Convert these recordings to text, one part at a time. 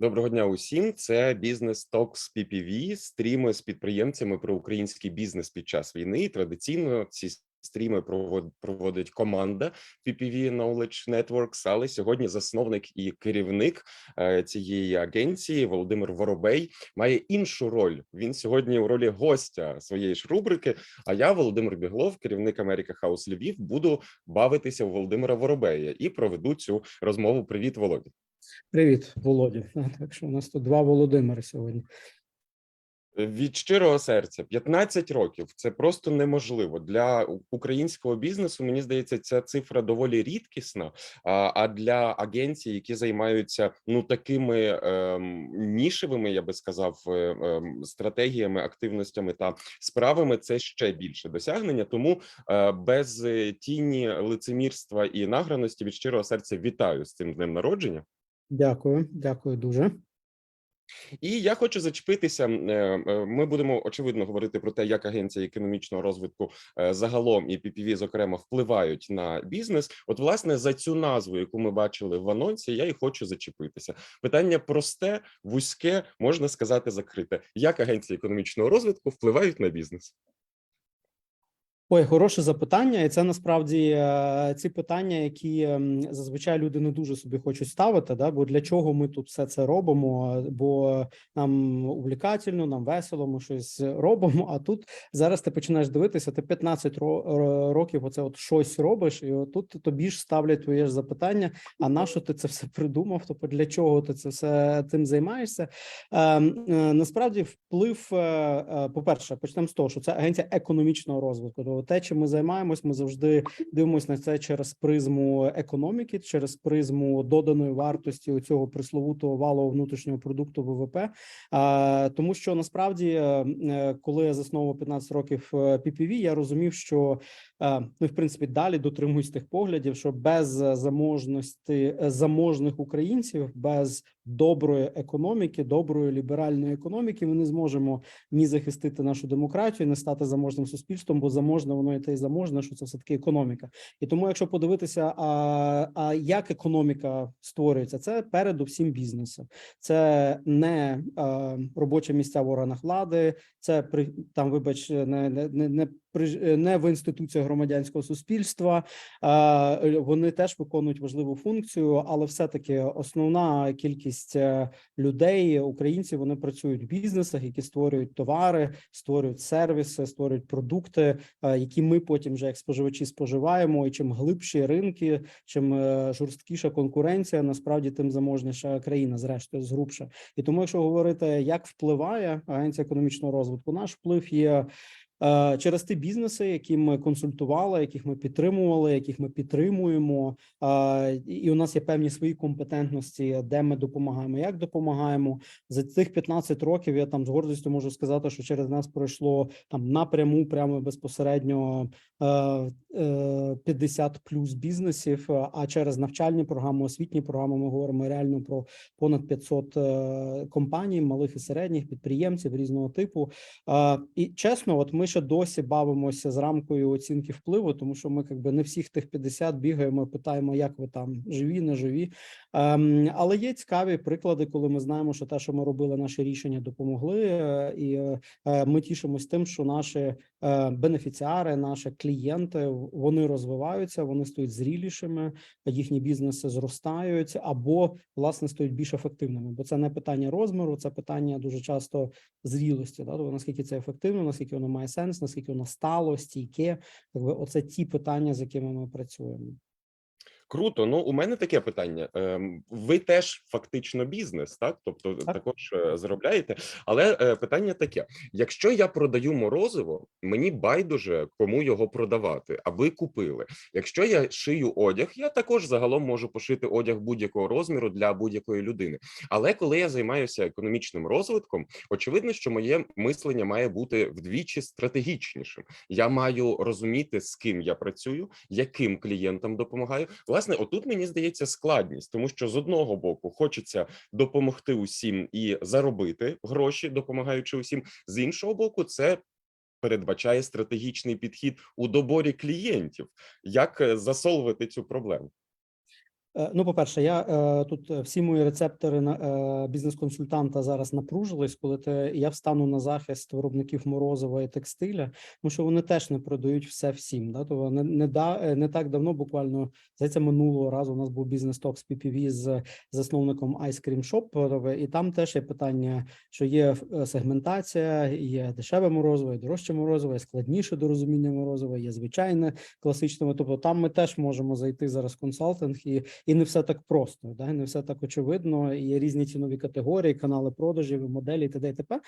Доброго дня усім. Це бізнес Talks PPV, стріми з підприємцями про український бізнес під час війни. Традиційно ці стріми провод- проводить команда PPV Knowledge Networks, але сьогодні засновник і керівник е, цієї агенції Володимир Воробей має іншу роль. Він сьогодні у ролі гостя своєї ж рубрики. А я, Володимир Біглов, керівник Америка Хаус Львів, буду бавитися у Володимира Воробея і проведу цю розмову. Привіт, Володя. Привіт, Володя. Так що у нас тут два Володимири сьогодні. Від щирого серця 15 років це просто неможливо для українського бізнесу. Мені здається, ця цифра доволі рідкісна. А, для агенцій, які займаються ну такими ем, нішевими, я би сказав, е, ем, стратегіями, активностями та справами, це ще більше досягнення. Тому е, без е, тіні лицемірства і награності від щирого серця вітаю з цим днем народження. Дякую, дякую дуже. І я хочу зачепитися. е, е, Ми будемо очевидно говорити про те, як агенція економічного розвитку е, загалом і PPV, зокрема, впливають на бізнес. От, власне, за цю назву, яку ми бачили в анонсі, я і хочу зачепитися. Питання просте, вузьке, можна сказати, закрите. Як агенції економічного розвитку впливають на бізнес? Ой, хороше запитання, і це насправді е, ці питання, які ем, зазвичай люди не дуже собі хочуть ставити. Да? Бо для чого ми тут все це робимо? Бо нам увлікательно, нам весело, ми щось робимо. А тут зараз ти починаєш дивитися, ти 15 ро- ро- років оце от щось робиш, і тут тобі ж ставлять твоє ж запитання: а на що ти це все придумав? Тобто для чого ти це все цим займаєшся? Ем, е, Насправді, вплив, е, е, по-перше, почнемо з того, що це агенція економічного розвитку. Те, чим ми займаємось, ми завжди дивимося на це через призму економіки, через призму доданої вартості у цього присловутого валового внутрішнього продукту ВВП. Тому що насправді, е, е, коли я засновував 15 років е, PPV, я розумів, що ну, в принципі, далі дотримуюсь тих поглядів, що без е, заможності е, заможних українців, без доброї економіки, доброї ліберальної економіки, ми не зможемо ні захистити нашу демократію, не стати заможним суспільством, бо заможне воно і те й заможне, що це все таки економіка. І тому, якщо подивитися, а, а як економіка створюється, це передусім бізнеси, це не а, робочі місця в органах влади, це при там, вибач, не не не, не, в інституціях громадянського суспільства. Е, вони теж виконують важливу функцію, але все-таки основна кількість е, людей, українців, вони працюють в бізнесах, які створюють товари, створюють сервіси, створюють продукти, е, які ми потім вже як споживачі споживаємо. І чим глибші ринки, чим е, жорсткіша конкуренція, насправді тим заможніша країна, зрештою, згрубша. І тому, якщо говорити, як впливає агенція економічного розвитку, наш вплив є. Е, Через ті бізнеси, які ми консультували, яких ми підтримували, яких ми підтримуємо, е, і у нас є певні свої компетентності, де ми допомагаємо, як допомагаємо за цих 15 років. Я там з гордістю можу сказати, що через нас пройшло там напряму, прямо безпосередньо е, е, 50 плюс бізнесів. А через навчальні програми, освітні програми, ми говоримо реально про понад 500 е, компаній, малих і середніх підприємців різного типу. І чесно, от ми ще досі бавимося з рамкою оцінки впливу, тому що ми якби не всіх тих 50 бігаємо, питаємо, як ви там живі, не живі. Ем, Але є цікаві приклади, коли ми знаємо, що те, що ми робили, наші рішення допомогли, е, і е, ми тішимось тим, що наші бенефіціари, наші клієнти вони розвиваються, вони стають зрілішими, їхні бізнеси зростають або власне стають більш ефективними. Бо це не питання розміру, це питання дуже часто зрілості. Да? Тобто, наскільки це ефективно, наскільки воно має сенс, наскільки воно стало, стійке. Якби оце ті питання, з якими ми працюємо. Круто. Ну, у мене таке питання. Ем, Ви теж фактично бізнес, так? Тобто Так. також е, заробляєте. Але е, питання таке: якщо я продаю морозиво, мені байдуже кому його продавати, аби купили. Якщо я шию одяг, я також загалом можу пошити одяг будь-якого розміру для будь-якої людини. Але коли я займаюся економічним розвитком, очевидно, що моє мислення має бути вдвічі стратегічнішим. Я маю розуміти, з ким я працюю, яким клієнтам допомагаю. Власне, отут мені здається складність, тому що з одного боку хочеться допомогти усім і заробити гроші, допомагаючи усім. З іншого боку, це передбачає стратегічний підхід у доборі клієнтів. Як е, засолвити цю проблему? Е, Ну, по-перше, я е, тут е, всі мої рецептори на бізнес-консультанта зараз напружились, коли те я встану на захист виробників морозива і текстиля, тому що вони теж не продають все всім. Да? То не, не, да, не так давно, буквально здається, минулого разу у нас був бізнес-ток з PPV з засновником Ice Cream Shop, і там теж є питання, що є сегментація, є дешеве морозиво, є дорожче морозиво, є складніше до розуміння морозива, є звичайне класичне. Тобто там ми теж можемо зайти зараз в консалтинг і і не все так просто, да, не все так очевидно. Є різні цінові категорії, канали продажів, моделі і т.д. і т.п.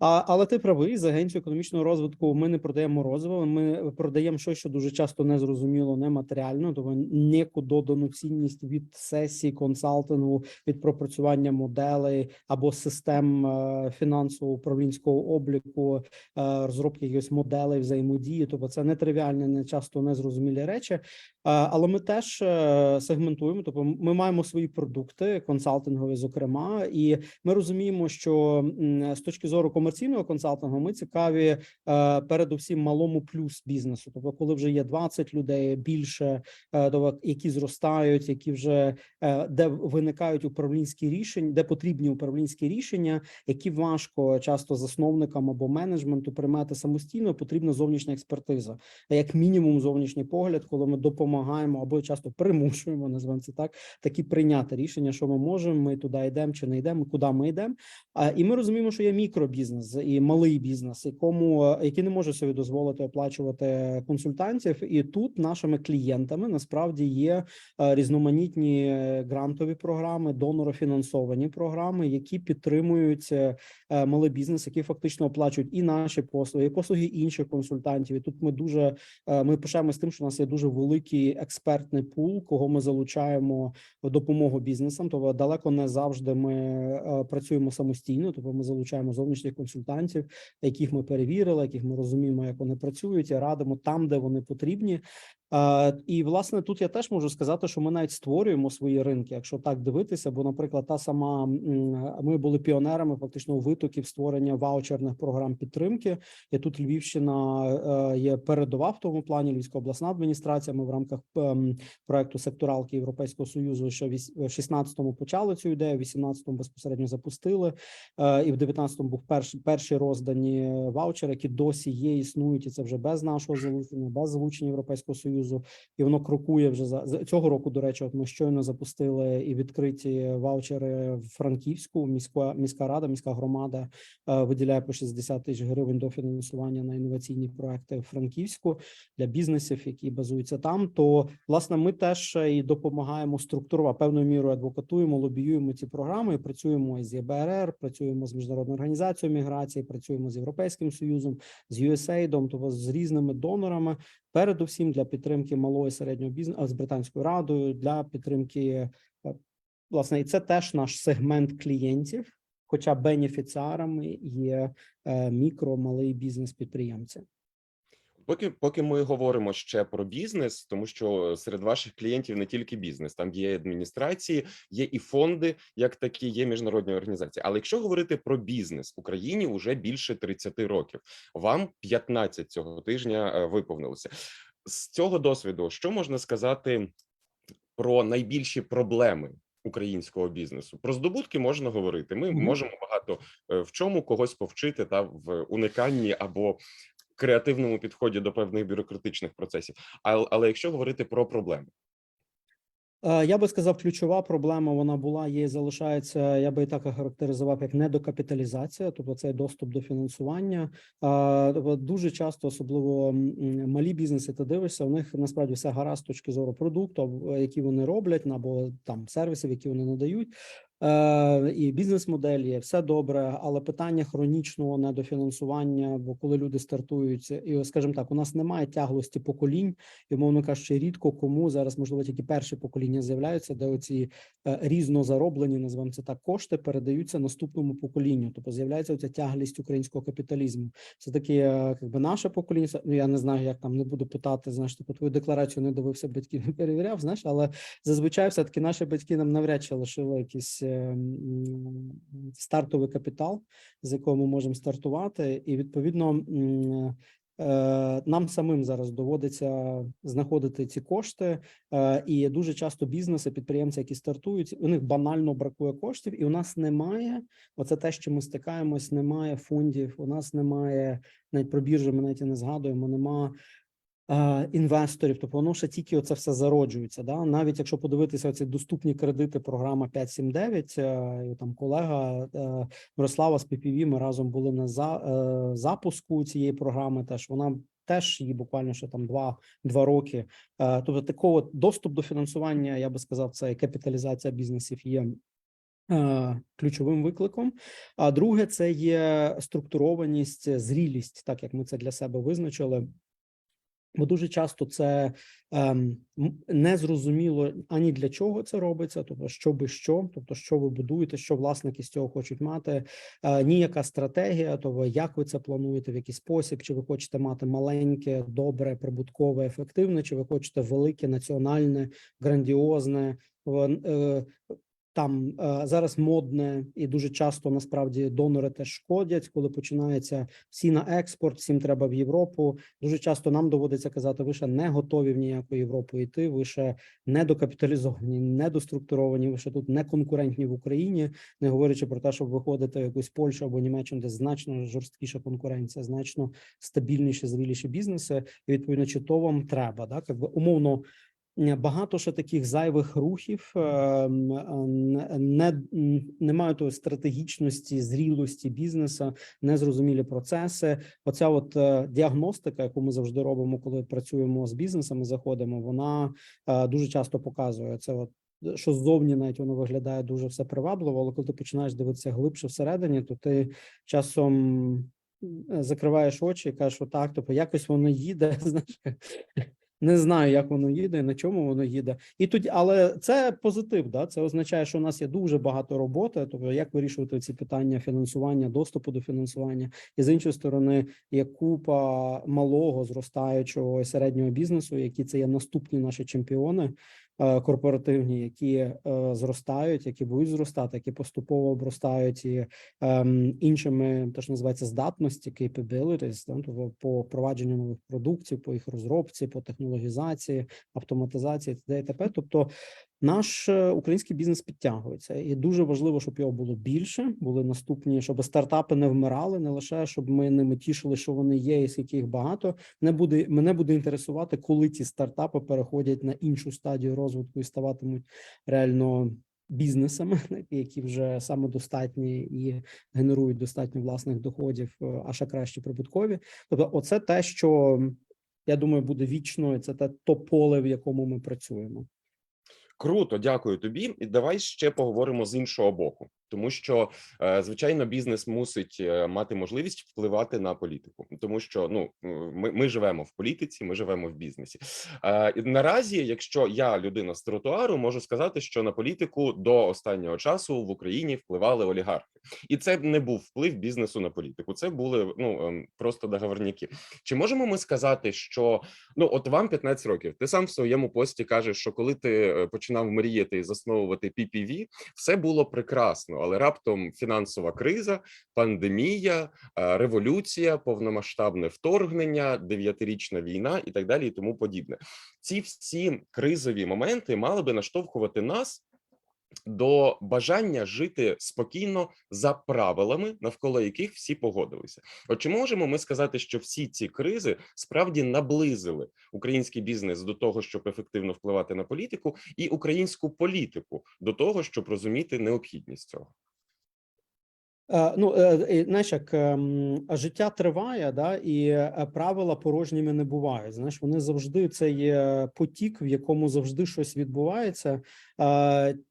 А, але ти правий з агенцію економічного розвитку. Ми не продаємо морозиво. Ми продаємо щось, що дуже часто не зрозуміло, нематеріально, тобто ніяку додану цінність від сесії консалтингу, від пропрацювання моделей або систем е, фінансово управлінського обліку, е, розробки якихось моделей взаємодії. Тобто це нетривіальні, не часто незрозумілі речі. Е, Але ми теж е, сегментуємо. Тобто, ми маємо свої продукти, консалтингові, зокрема, і ми розуміємо, що з точки зору комерційного консалтингу ми цікаві е, передусім малому плюс бізнесу. Тобто, коли вже є 20 людей більше, які зростають, які вже де виникають управлінські рішення, де потрібні управлінські рішення, які важко часто засновникам або менеджменту приймати самостійно, потрібна зовнішня експертиза, як мінімум зовнішній погляд, коли ми допомагаємо або часто примушуємо, називаємо це так, такі прийняти рішення, що ми можемо, ми туди йдемо чи не йдемо, куди ми йдемо. І ми розуміємо, що є мікробізнес і малий бізнес, якому е, який не може собі дозволити оплачувати консультантів. І тут нашими клієнтами насправді є е, різноманітні е, грантові програми, донорофінансовані програми, які підтримують малий бізнес, які фактично оплачують і наші послуги, і послуги інших консультантів. І тут ми дуже ми пишаємося тим, що у нас є дуже експертний пул, кого ми залучаємо в допомогу бізнесам. Тобто далеко не завжди ми е, працюємо самостійно. Тобто ми залучаємо зовнішніх консультантів, яких ми перевірили, яких ми розуміємо, як вони працюють, і радимо там, де вони потрібні. Е, І власне тут я теж можу сказати, що ми навіть створюємо свої ринки, якщо так дивитися. Бо, наприклад, та сама ми були піонерами фактично у витоків створення ваучерних програм підтримки. І тут Львівщина е, є передова в тому плані. Львівська обласна адміністрація. Ми в рамках ем, проекту секторалки Європейського союзу, що в 16-му почали цю ідею, в 18-му безпосередньо запустили. Е, І в 19-му був перший перші роздані ваучери, які досі є, існують, і це вже без нашого залучення, без залучення Європейського союзу. І воно крокує вже за цього року. До речі, от ми щойно запустили і відкриті ваучери в Франківську. Міська міська рада, міська громада е, виділяє по 60 тисяч гривень до фінансування на інноваційні проекти в Франківську для бізнесів, які базуються там. То власне ми теж е, і допомагаємо структурувати певною мірою адвокатуємо, лобіюємо ці програми. Працюємо з ЄБРР, працюємо з міжнародною організацією міграції, працюємо з Європейським Союзом, з USAID, тобто з різними донорами. Передусім для підтримки малого і середнього бізнесу з британською радою для підтримки е, власне, і це теж наш сегмент клієнтів. Хоча бенефіціарами є е, мікро, малий бізнес підприємці. Поки поки ми говоримо ще про бізнес, тому що серед ваших клієнтів не тільки бізнес, там є адміністрації, є і фонди, як такі, є міжнародні організації. Але якщо говорити про бізнес Україні, вже більше 30 років. Вам 15 цього тижня е, виповнилося. З цього досвіду, що можна сказати про найбільші проблеми українського бізнесу? Про здобутки можна говорити. Ми можемо багато е, в чому когось повчити та в униканні або креативному підході до певних бюрократичних процесів. Але, але якщо говорити про проблеми, Е, Я би сказав, ключова проблема вона була, і залишається. Я би так характеризував як недокапіталізація, тобто це доступ до фінансування. Е, тобто Дуже часто, особливо малі бізнеси, ти дивишся, у них насправді все гаразд з точки зору продукту, які вони роблять, або там сервісів, які вони надають. Е, і бізнес-моделі, все добре, але питання хронічного недофінансування, бо коли люди стартують, і скажімо так, у нас немає тяглості поколінь, і мовно кажучи, рідко кому зараз, можливо, тільки перші покоління з'являються, де оці е, різно зароблені, називаємо це так, кошти передаються наступному поколінню. Тобто з'являється оця тяглість українського капіталізму. Це таки, е, якби наше покоління. Ну я не знаю, як там не буду питати. Знаєш, типу твою декларацію не дивився, батьків не перевіряв. Знаєш, але зазвичай все таки наші батьки нам навряд чи лишили якийсь м, стартовий капітал, з якого ми можемо стартувати, і відповідно. Е, Нам самим зараз доводиться знаходити ці кошти, е, і дуже часто бізнеси, підприємці, які стартують, у них банально бракує коштів, і у нас немає. Оце те, що ми стикаємось, немає фондів. У нас немає навіть про біржі. Ми навіть і не згадуємо. Нема інвесторів. Тобто воно ще тільки оце все зароджується. Да? Навіть якщо подивитися ці доступні кредити, програма 579, е, там колега е, Мирослава з PPV, ми разом були на за, е, запуску цієї програми. Теж вона теж її буквально ще там два, два роки. Е, Тобто, такого доступ до фінансування, я би сказав, це капіталізація бізнесів є. е, Ключовим викликом, а друге це є структурованість, зрілість, так як ми це для себе визначили. Бо дуже часто це ем, м- незрозуміло ані для чого це робиться, тобто що би що, тобто що ви будуєте, що власники з цього хочуть мати, е, ніяка стратегія, тобто як ви це плануєте, в який спосіб, чи ви хочете мати маленьке, добре, прибуткове, ефективне, чи ви хочете велике, національне, грандіозне, е, там е, зараз модне і дуже часто насправді донори теж шкодять, коли починається всі на експорт, всім треба в Європу. Дуже часто нам доводиться казати, ви ще не готові в ніяку Європу йти. Ви ще недокапіталізовані, недоструктуровані. Ви ще тут не конкурентні в Україні, не говорячи про те, щоб виходити в якусь Польщу або Німеччину, де значно жорсткіша конкуренція, значно стабільніші, зріліші бізнеси. І відповідно, чи то вам треба, так якби умовно. Ня- Багато ще таких зайвих рухів ем, е, не, немає тої стратегічності, зрілості бізнесу, незрозумілі процеси. Оця от е, діагностика, яку ми завжди робимо, коли працюємо з бізнесами, заходимо, вона е, дуже часто показує це. От що ззовні навіть воно виглядає дуже все привабливо, але коли ти починаєш дивитися глибше всередині, то ти часом е, закриваєш очі і кажеш, отак, тобто якось воно їде. Знаєш, не знаю, як воно їде, на чому воно їде, і тоді, але це позитив. Да, це означає, що у нас є дуже багато роботи. Тобто, як вирішувати ці питання фінансування, доступу до фінансування, і з іншої сторони, є купа малого зростаючого середнього бізнесу, які це є наступні наші чемпіони корпоративні, які е, зростають, які будуть зростати, які поступово обростають і ем, іншими, теж називається здатності, capabilities, тобто по провадженню нових продуктів, по їх розробці, по технологізації, автоматизації т.д. і т.п. Тобто наш е, український бізнес підтягується, і дуже важливо, щоб його було більше, були наступні, щоб стартапи не вмирали, не лише щоб ми ними тішили, що вони є, і скільки їх багато. Не буде мене буде інтересувати, коли ці стартапи переходять на іншу стадію розвитку і ставатимуть реально бізнесами, які вже самодостатні і генерують достатньо власних доходів, е, а ще краще прибуткові. Тобто, оце те, що я думаю, буде вічно, і це те то поле, в якому ми працюємо. Круто, дякую тобі. І давай ще поговоримо з іншого боку, тому що е, звичайно бізнес мусить е, мати можливість впливати на політику, тому що ну ми, ми живемо в політиці, ми живемо в бізнесі. Е, наразі, якщо я людина з тротуару, можу сказати, що на політику до останнього часу в Україні впливали олігархи, і це не був вплив бізнесу на політику. Це були ну ем, просто договорняки. Чи можемо ми сказати, що ну от вам 15 років? Ти сам в своєму пості кажеш, що коли ти починав мріяти і засновувати PPV, все було прекрасно, але раптом фінансова криза, пандемія, е, революція, повномасштабне вторгнення, дев'ятирічна війна і так далі, і тому подібне. Ці всі кризові моменти мали би наштовхувати нас. До бажання жити спокійно за правилами, навколо яких всі погодилися. От чи можемо ми сказати, що всі ці кризи справді наблизили український бізнес до того, щоб ефективно впливати на політику, і українську політику до того, щоб розуміти необхідність цього? Е, Ну, е, знаєш, як ем, життя триває, да, і е, правила порожніми не бувають. Знаєш, вони завжди це є потік, в якому завжди щось відбувається.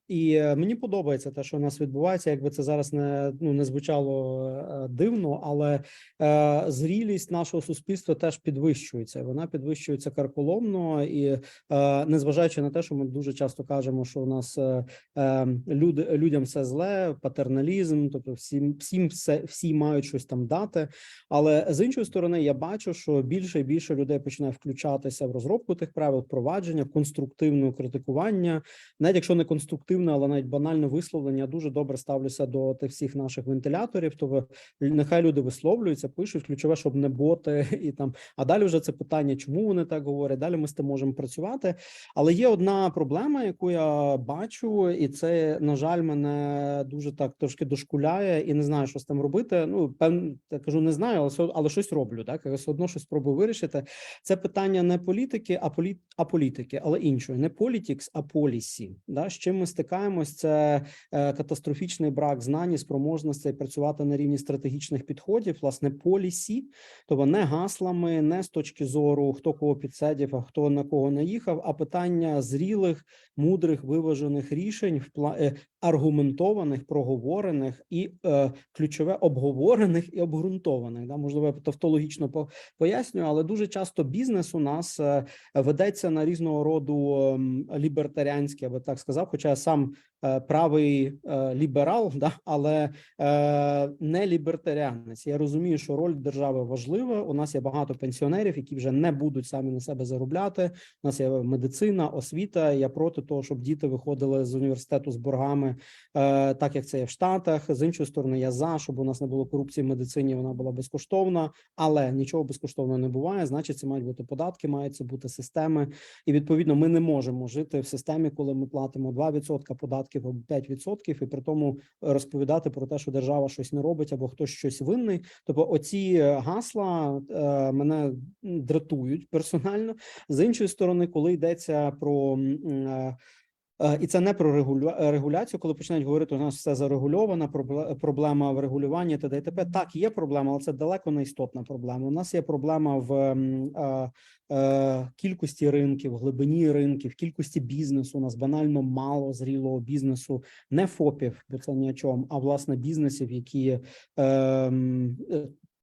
І е, мені подобається те, що у нас відбувається. Якби це зараз не ну не звучало е, дивно, але е, зрілість нашого суспільства теж підвищується. Вона підвищується карколомно і е, незважаючи на те, що ми дуже часто кажемо, що у нас е, е, люди людям все зле, патерналізм, тобто всім всім все всі мають щось там дати. Але з іншої сторони, я бачу, що більше і більше людей починає включатися в розробку тих правил, впровадження, конструктивного критикування, навіть якщо не конструктивне, але навіть банальне висловлення, я дуже добре ставлюся до тих всіх наших вентиляторів. То ви- нехай люди висловлюються, пишуть ключове, щоб не боти і там. А далі вже це питання, чому вони так говорять. Далі ми з тим можемо працювати. Але є одна проблема, яку я бачу, і це на жаль мене дуже так трошки дошкуляє, і не знаю, що з тим робити. Ну певно, я кажу, не знаю, але але щось роблю. Так я все одно щось спробую вирішити. Це питання не політики, а полі... а політики, але іншої, не політікс, а полісі. Да? З чим ми стикаємось? Це е, катастрофічний брак знань і спроможностей працювати на рівні стратегічних підходів, власне, полісі, тобто не гаслами, не з точки зору хто кого підсадів, а хто на кого наїхав, а питання зрілих, мудрих, виважених рішень, е, аргументованих, проговорених і е, ключове обговорених і обґрунтованих. Да? Можливо, я тавтологічно пояснюю, але дуже часто бізнес у нас е, ведеться на різного роду ем, лібертаріанські, я би сказав, хоча сам правий е, ліберал, да, але е, не лібертаріанець. Я розумію, що роль держави важлива. У нас є багато пенсіонерів, які вже не будуть самі на себе заробляти. У нас є медицина, освіта. Я проти того, щоб діти виходили з університету з боргами, е, так як це є в Штатах. З іншої сторони, я за щоб у нас не було корупції в медицині. Вона була безкоштовна, але нічого безкоштовно не буває. Значить, це мають бути податки, мають це бути системи. І відповідно, ми не можемо жити в системі, коли ми платимо 2% податків або 5%, і при тому розповідати про те, що держава щось не робить або хтось щось винний. Тобто, оці е, гасла е, мене дратують персонально. З іншої сторони, коли йдеться про е, Е, І це не про е, регуляцію, коли починають говорити, у нас все зарегульовано, пробле- проблема в регулюванні т.д. і т.п. Так, є проблема, але це далеко не істотна проблема. У нас є проблема в е, е, кількості ринків, глибині ринків, кількості бізнесу. У нас банально мало зрілого бізнесу, не ФОПів, бо це ні о чому, а власне бізнесів, які е, е,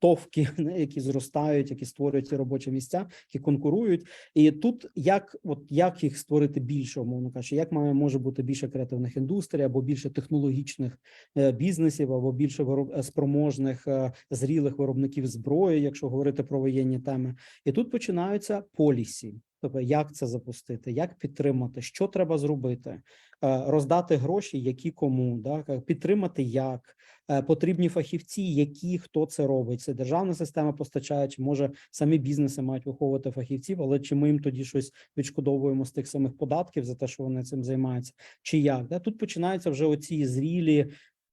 товки, які зростають, які створюють ці робочі місця, які конкурують. І тут як от як їх створити більше, умовно кажучи, як має може бути більше креативних індустрій, або більше технологічних е, бізнесів, або більше вироб, е, спроможних е, зрілих виробників зброї, якщо говорити про воєнні теми, і тут починаються полісі. Тобто, як це запустити, як підтримати, що треба зробити, Е, роздати гроші, які кому, да підтримати як Е, потрібні фахівці, які хто це робить. Це державна система постачає, чи може самі бізнеси мають виховувати фахівців, але чи ми їм тоді щось відшкодовуємо з тих самих податків за те, що вони цим займаються, чи як? Да? Тут починаються вже оці зрілі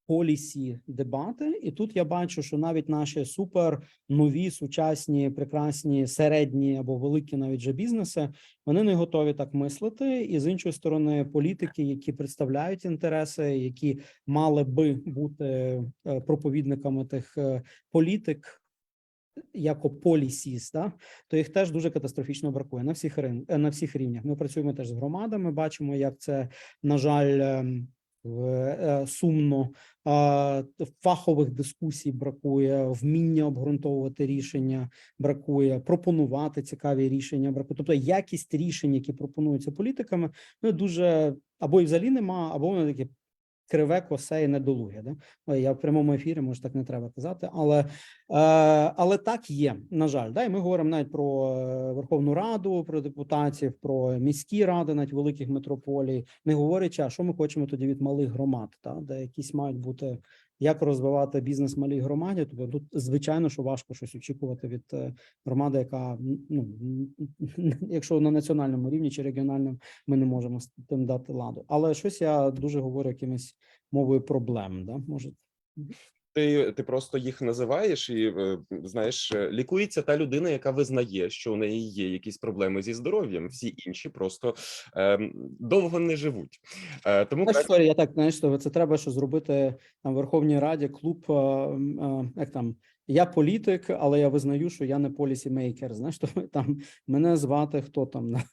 полісі дебати, і тут я бачу, що навіть наші супер нові, сучасні, прекрасні, середні або великі навіть же бізнеси, вони не готові так мислити. І з іншої сторони, політики, які представляють інтереси, які мали би бути е, проповідниками тих е, політик. Як полісіс, да, то їх теж дуже катастрофічно бракує на всіх рин... на всіх рівнях. Ми працюємо теж з громадами. Бачимо, як це на жаль ем, сумно. Фахових дискусій бракує, вміння обґрунтовувати рішення бракує, пропонувати цікаві рішення бракує. Тобто якість рішень, які пропонуються політиками, ну дуже або і взагалі нема, або вони такі криве, косе і недолуге. Да? Я в прямому ефірі, може так не треба казати, але, е, але так є, на жаль. Да? І ми говоримо навіть про е, Верховну Раду, про депутатів, про міські ради, навіть великих метрополій, не говорячи, а що ми хочемо тоді від малих громад, да, де якісь мають бути як розвивати бізнес малій громаді. Тобто тут, звичайно, що важко щось очікувати від е, громади, яка ну якщо на національному рівні чи регіональному ми не можемо з тим дати ладу. Але щось я дуже говорю якимись мовою проблем. Да? Може, Ти, ти просто їх називаєш і е, знаєш, е, лікується та людина, яка визнає, що у неї є якісь проблеми зі здоров'ям. Всі інші просто е, довго не живуть. Е, тому Знаєш, краще Сорі, я так знаєш, що це треба, що зробити там в Верховній Раді клуб. е, е, Як там я політик, але я визнаю, що я не полісімейкер. Знаєш, то там мене звати хто там да.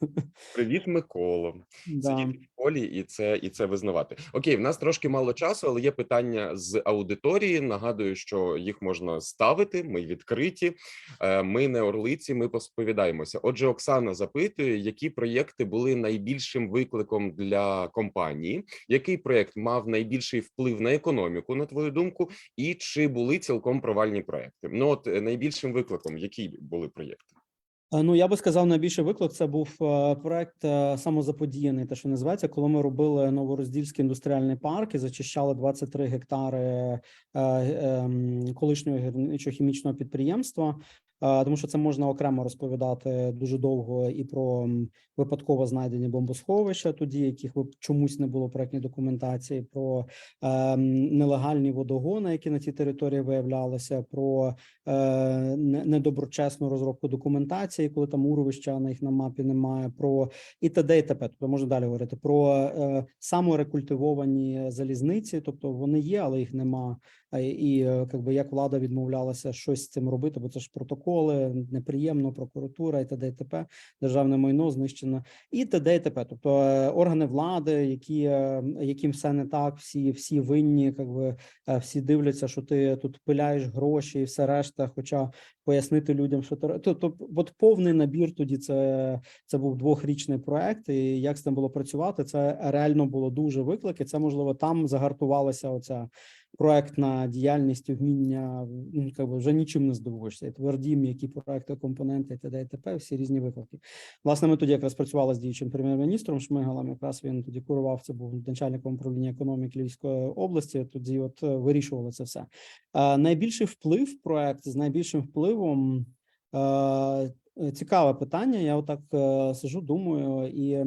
привіт, Миколо. Да. сидіти в полі і це і це визнавати. Окей, в нас трошки мало часу, але є питання з аудиторії. Нагадую, що їх можна ставити. Ми відкриті. Е, Ми не орлиці. Ми посповідаємося. Отже, Оксана запитує, які проєкти були найбільшим викликом для компанії, який проєкт мав найбільший вплив на економіку, на твою думку, і чи були цілком провальні проєкти? Ну от е, найбільшим викликом, які були проєкти? Е, Ну, я би сказав, найбільший виклик це був е, проект самозаподіяний, те, що називається, коли ми робили новороздільський індустріальний парк і зачищали 23 гектари колишнього гірничо-хімічного підприємства. Е, Тому що це можна окремо розповідати дуже довго і про випадково знайдені бомбосховища, тоді яких чомусь не було проектної документації, про ем, нелегальні водогони, які на цій території виявлялися, про е, недоброчесну розробку документації, коли там урвища на їх на мапі немає, про і т.д. і т.п. Тобто можна далі говорити про е, саморекультивовані залізниці, тобто вони є, але їх нема. І, і би якби як влада відмовлялася щось з цим робити, бо це ж протоколи, неприємно, прокуратура і т.д. і т.п. державне майно знищено, і т.д. і т.п. Тобто е, органи влади, які е, яким все не так, всі всі винні, как би всі дивляться, що ти тут пиляєш гроші і все решта. Хоча пояснити людям, що ти то, то от повний набір тоді це, це був двохрічний проект. І як з тим було працювати, це реально було дуже виклик. І це можливо там загартувалася оця проектна діяльність, вміння ну, якби вже нічим не здивуєшся. І тверді, м'які проекти, компоненти, т.д. і т.п. Всі різні виклики. Власне, ми тоді якраз працювали з діючим прем'єр-міністром Шмигалем. Якраз він тоді курував це, був начальником управління економіки Львівської області. Тоді, от е, вирішували це все. Е, найбільший вплив проект з найбільшим впливом. Е, Цікаве питання. Я отак е, сижу, думаю, і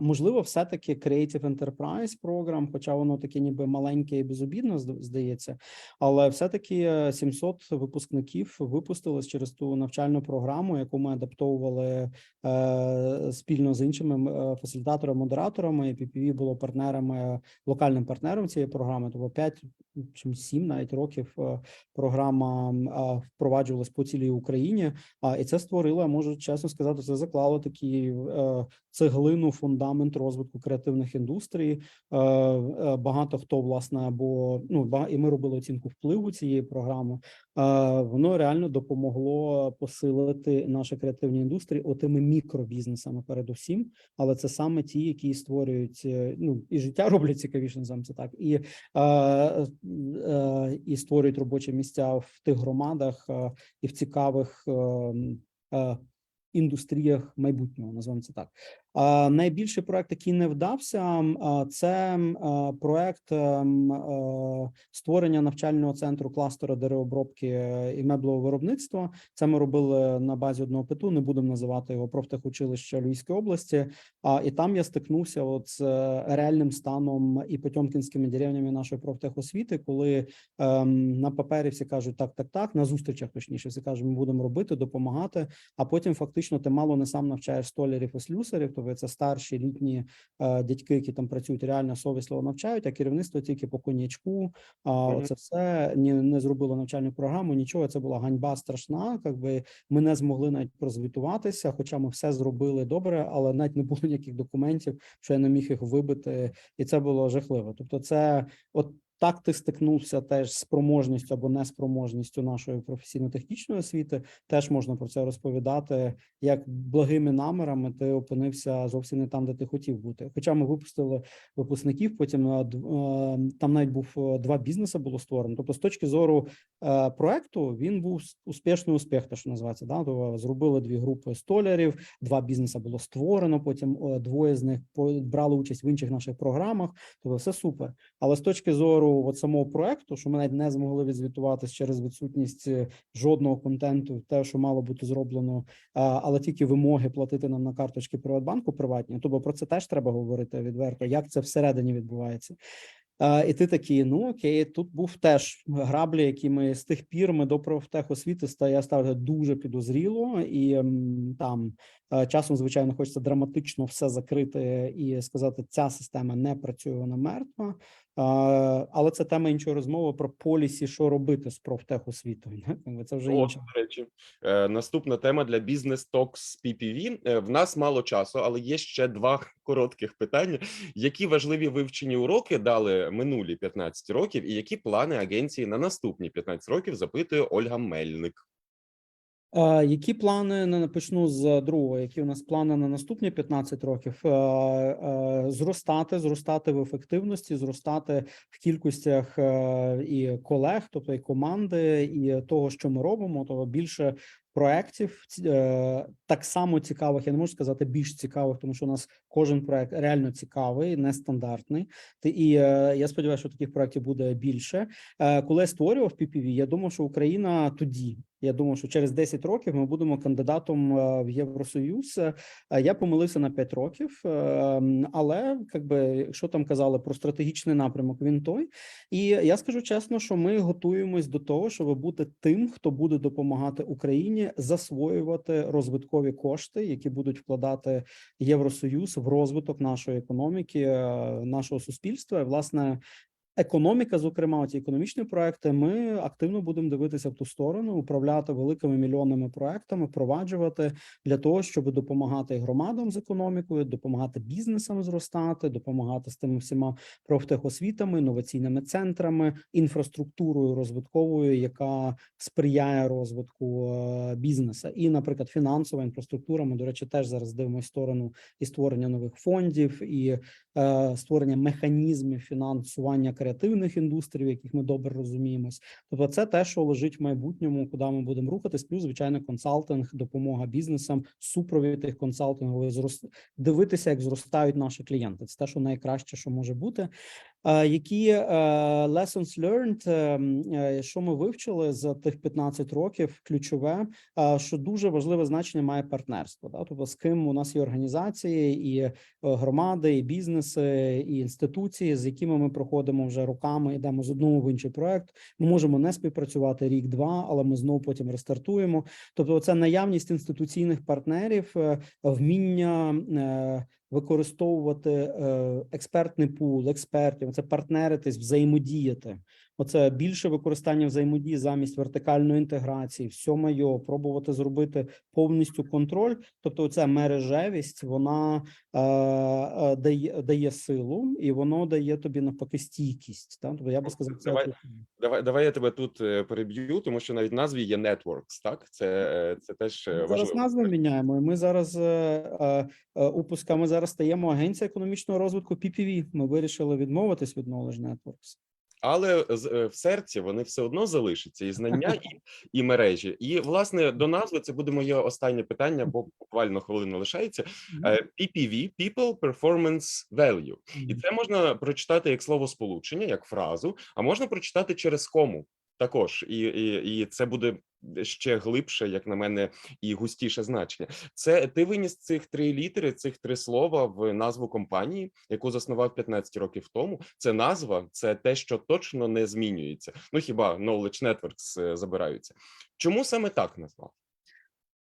можливо, все-таки Creative Enterprise програм, хоча воно таке ніби маленьке і безобідно здається, але все-таки е, 700 випускників випустились через ту навчальну програму, яку ми адаптовували е, спільно з іншими е, фасилітаторами, модераторами. І PPV було партнерами, локальним партнером цієї програми. Тобто 5 чи 7 навіть років е, програма впроваджувалась по цілій Україні. І це створило, я можу чесно сказати, це заклало такий е, цеглину, фундамент розвитку креативних індустрій. Е, е, багато хто власне або ну і ми робили оцінку впливу цієї програми. Воно реально допомогло посилити наші креативні індустрії отими мікробізнесами, передусім. Але це саме ті, які створюють ну і життя роблять цікавіше, називаємо це так, і, і створюють робочі місця в тих громадах і в цікавих е, е, індустріях майбутнього, називаємо це так. Найбільший проект, який не вдався, це проект створення навчального центру кластера деревообробки е, і меблевого виробництва. Це ми робили на базі одного ПТУ, не будемо називати його профтехучилище Львівської області. А і там я стикнувся от з е, реальним станом і потьомкінськими деревнями нашої профтехосвіти, коли ем, на папері всі кажуть так, так, так, на зустрічах точніше, всі кажуть, ми будемо робити, допомагати. А потім фактично ти мало не сам навчаєш столярів і слюсарів, тобто це старші літні е, дядьки, які там працюють реально совісливо навчають, а керівництво тільки по конячку. А Мгм. оце все ні, не зробило навчальну програму. Нічого, це була ганьба страшна. Якби ми не змогли навіть прозвітуватися, хоча ми все зробили добре, але навіть не було ніяких документів, що я не міг їх вибити, і це було жахливо. Тобто, це от. Так, ти стикнувся теж з спроможністю або неспроможністю нашої професійно-технічної освіти. Теж можна про це розповідати. Як благими намірами ти опинився зовсім не там, де ти хотів бути. Хоча ми випустили випускників, потім е, е, там навіть був е, два бізнеси було створено. Тобто, з точки зору проекту, він був успішний успіх, те, що називається. Да? Тобто, зробили дві групи столярів, два бізнеси було створено. Потім двоє з них брали участь в інших наших програмах. Тобто, все супер. Але з точки зору от самого проекту, що ми навіть не змогли відзвітуватись через відсутність е, жодного контенту, те, що мало бути зроблено, але тільки вимоги платити нам на карточки Приватбанку приватні. Тобто про це теж треба говорити відверто, як це всередині відбувається. І ти такий, ну окей, тут був теж граблі, які ми з тих пір ми до профтехосвіти ста- я ставлю дуже підозріло, і там часом, звичайно, хочеться драматично все закрити і сказати, ця система не працює, вона мертва. Але це тема іншої розмови про полісі, що робити з профтехосвітою. Це вже О, до речі, е, наступна тема для бізнес Talks PPV. В нас мало часу, але є ще два коротких питання. Які важливі вивчені уроки дали минулі 15 років, і які плани агенції на наступні 15 років? Запитує Ольга Мельник. Які плани на почну з другого? Які у нас плани на наступні 15 років? Зростати, зростати в ефективності, зростати в кількостях е, і колег, тобто і команди, і того, що ми робимо, тобто більше проєктів е, так само цікавих. Я не можу сказати більш цікавих, тому що у нас кожен проект реально цікавий, нестандартний. І е, я сподіваюся, що таких проєктів буде більше. Коли я створював PPV, я думав, що Україна тоді. Я думав, що через 10 років ми будемо кандидатом е, в Євросоюз. Е, Я помилився на 5 років, е, але якби, якщо там казали про стратегічний напрямок, він той. І я скажу чесно, що ми готуємось до того, щоб бути тим, хто буде допомагати Україні засвоювати розвиткові кошти, які будуть вкладати Євросоюз в розвиток нашої економіки, нашого суспільства. І, власне, економіка, зокрема, ті економічні проекти, ми активно будемо дивитися в ту сторону, управляти великими мільйонними проектами, впроваджувати для того, щоб допомагати громадам з економікою, допомагати бізнесам зростати, допомагати з тими всіма профтехосвітами, інноваційними центрами, інфраструктурою розвитковою, яка сприяє розвитку е, бізнесу, і, наприклад, фінансова інфраструктура. Ми, до речі, теж зараз дивимося сторону і створення нових фондів, і створення механізмів фінансування креативних індустрій, в яких ми добре розуміємось. Тобто, це те, що лежить в майбутньому, куди ми будемо рухатись. Плюс, звичайно, консалтинг, допомога бізнесам, супровід їх консалтингової зрос... дивитися, як зростають наші клієнти. Це те, що найкраще, що може бути. Е, Які е, lessons learned, е, е, що ми вивчили за тих 15 років, ключове, е, що дуже важливе значення має партнерство. Тобто, з ким у нас є організації, і е, громади, і бізнеси, і інституції, з якими ми проходимо вже роками, йдемо з одного в інший проект. Ми можемо не співпрацювати рік-два, але ми знову потім рестартуємо. Тобто, це наявність інституційних партнерів, е, вміння. е, Використовувати е, експертний пул, експертів, це партнеритись, взаємодіяти. Оце більше використання взаємодії замість вертикальної інтеграції, все моє, пробувати зробити повністю контроль. Тобто, ця мережевість вона е, е, дає, дає силу, і воно дає тобі навпаки стійкість. Так? Тобто, я би сказав, це Давай-. Давай, давай я тебе тут е, переб'ю, тому що навіть в назві є networks, так? Це, е, це теж Ми зараз назву міняємо. і Ми зараз е, е, е, зараз стаємо агенція економічного розвитку PPV. Ми вирішили відмовитись від Knowledge Networks. Але е, в серці вони все одно залишаться і знання, і, і мережі. І власне до назви це буде моє останнє питання, бо буквально хвилина лишається. Е, PPV – People Performance Value. І це можна прочитати як слово сполучення, як фразу, а можна прочитати через кому також, і, і, і це буде ще глибше, як на мене, і густіше значення. Це ти виніс цих три літери, цих три слова в назву компанії, яку заснував 15 років тому. Це назва, це те, що точно не змінюється. Ну хіба Knowledge Networks е, забираються? Чому саме так назвав?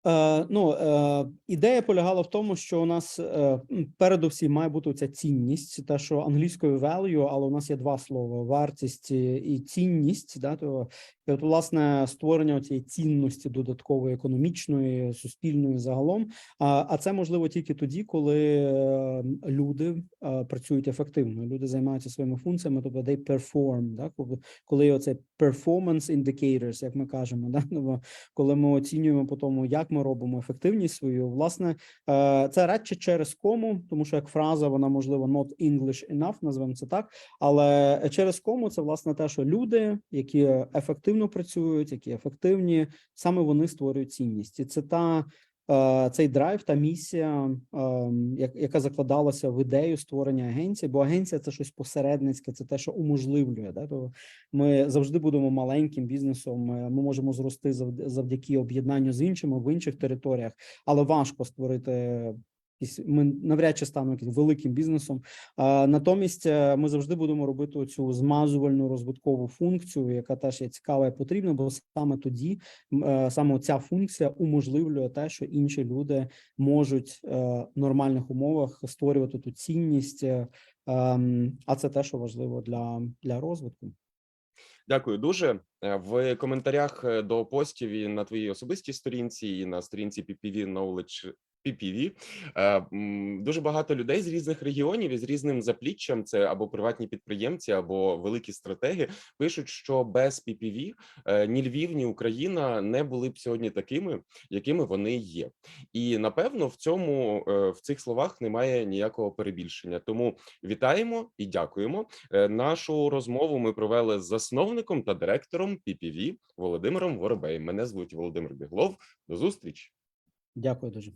Е, ну, е, ідея полягала в тому, що у нас е, передусім має бути ця цінність, те, що англійською value, але у нас є два слова: вартість і цінність. Да, то і от, власне, створення цієї цінності додаткової економічної, суспільної загалом. А, це можливо тільки тоді, коли е, люди е, працюють ефективно. Люди займаються своїми функціями, тобто they perform, да, коли- оце performance indicators, як ми кажемо, да, ну, коли ми оцінюємо по тому, як ми робимо ефективність свою, власне, е, це радше через кому, тому що як фраза вона можливо not English enough, назвемо це так. Але через кому це власне те, що люди, які ефективно працюють, які ефективні, саме вони створюють цінність, і це та. е, Цей драйв та місія, ем, яка закладалася в ідею створення агенції, бо агенція це щось посередницьке, це те, що уможливлює. Да? То ми завжди будемо маленьким бізнесом. Ми можемо зрости завдяки об'єднанню з іншими в інших територіях, але важко створити. Ми навряд чи станемо якимсь великим бізнесом. Натомість е, ми завжди будемо робити цю змазувальну розвиткову функцію, яка теж є цікава і потрібна, бо саме тоді е, саме ця функція уможливлює те, що інші люди можуть е, в нормальних умовах створювати ту цінність, ем, а це те, що важливо для, для розвитку. Дякую дуже. В коментарях до постів і на твоїй особистій сторінці, і на сторінці PPV Knowledge PPV. Е, Дуже багато людей з різних регіонів і з різним запліччям. Це або приватні підприємці, або великі стратеги пишуть, що без PPV е, ні Львів, ні Україна не були б сьогодні такими, якими вони є. І напевно в цьому е, в цих словах немає ніякого перебільшення. Тому вітаємо і дякуємо. Нашу розмову ми провели з засновником та директором PPV Володимиром Воробеєм. Мене звуть Володимир Біглов. До зустрічі. Дякую дуже.